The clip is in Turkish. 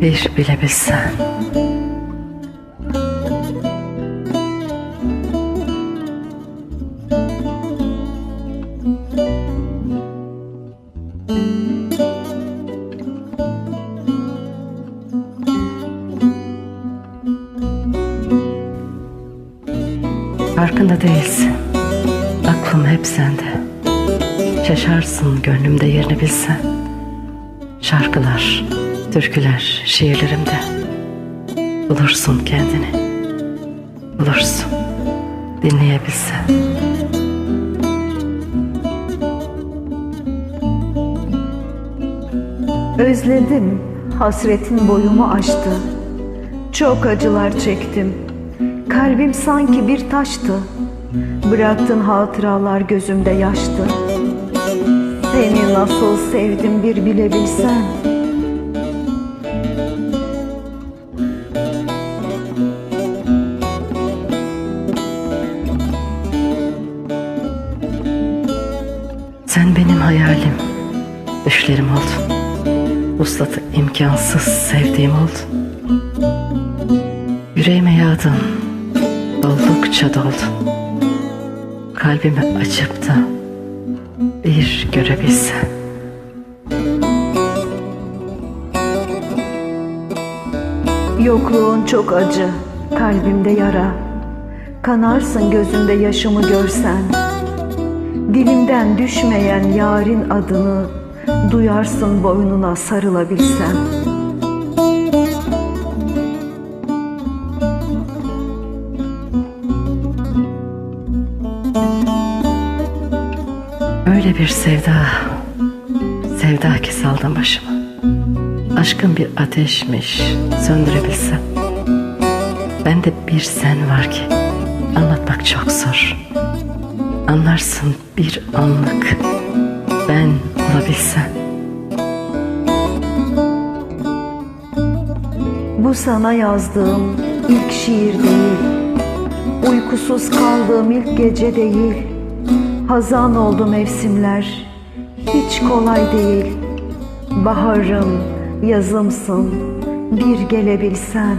Bir bilebilsen. Farkında değilsin. Aklım hep sende. Şaşarsın gönlümde yerini bilsen. Şarkılar, türküler, şiirlerimde. Bulursun kendini. Bulursun. Dinleyebilsen. Özledim, hasretin boyumu aştı. Çok acılar çektim. Kalbim sanki bir taştı. Bıraktın hatıralar gözümde yaştı. Seni nasıl sevdim bir bilebilsen. Sen benim hayalim, düşlerim oldun. Vuslatı imkansız sevdiğim oldun. Yüreğime yağdın, doldukça doldun. Kalbimi açıp da bir görebilsen. Yokluğun çok acı, kalbimde yara. Kanarsın gözümde yaşımı görsen. Dilimden düşmeyen yarın adını duyarsın boynuna sarılabilsen. Öyle bir sevda, sevda ki saldım başıma. Aşkın bir ateşmiş, söndürebilsem. Bende bir sen var ki, anlatmak çok zor. Anlarsın bir anlık, ben olabilsem. Bu sana yazdığım ilk şiir değil. Uykusuz kaldığım ilk gece değil. Hazan oldu mevsimler. Hiç kolay değil. Baharım, yazımsın. Bir gelebilsen.